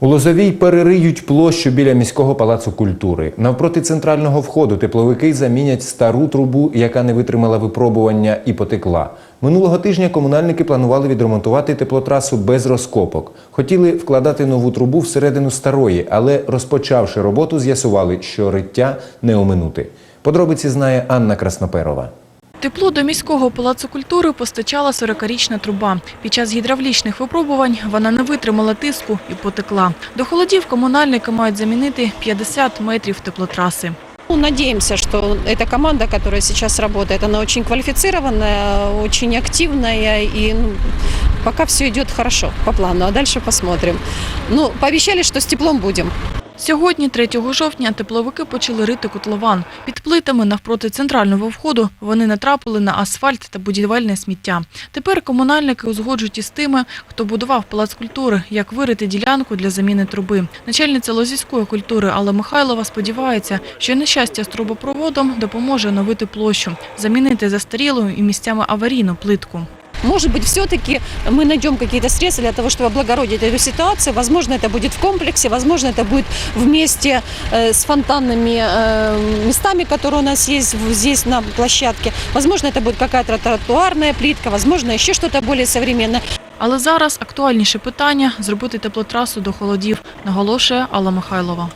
У Лозовій перериють площу біля міського палацу культури. Навпроти центрального входу тепловики замінять стару трубу, яка не витримала випробування і потекла. Минулого тижня комунальники планували відремонтувати теплотрасу без розкопок. Хотіли вкладати нову трубу всередину старої, але розпочавши роботу, з'ясували, що риття не оминути. Подробиці знає Анна Красноперова. Тепло до міського палацу культури постачала 40-річна труба. Під час гідравлічних випробувань вона не витримала тиску і потекла. До холодів комунальники мають замінити 50 метрів теплотраси. Ну, Надеемся, что эта команда, которая сейчас работает, она очень квалифицированная, очень активная и ну, пока все идет хорошо по плану, а дальше посмотрим. Ну, пообещали, что с теплом будем. Сьогодні, 3 жовтня, тепловики почали рити котлован. Під плитами навпроти центрального входу вони натрапили на асфальт та будівельне сміття. Тепер комунальники узгоджують із тими, хто будував палац культури, як вирити ділянку для заміни труби. Начальниця Лозівської культури Алла Михайлова сподівається, що нещастя з трубопроводом допоможе оновити площу, замінити застарілу і місцями аварійну плитку. Может быть, все-таки мы найдем какие-то средства для того, чтобы облагородить эту ситуацию. Возможно, это будет в комплексе, возможно, это будет вместе э, с фонтанными э, местами, которые у нас есть в- здесь на площадке. Возможно, это будет какая-то тротуарная плитка, возможно, еще что-то более современное. Але зараз актуальніше питання – зробити теплотрасу до холодів, наголошує Алла Михайлова.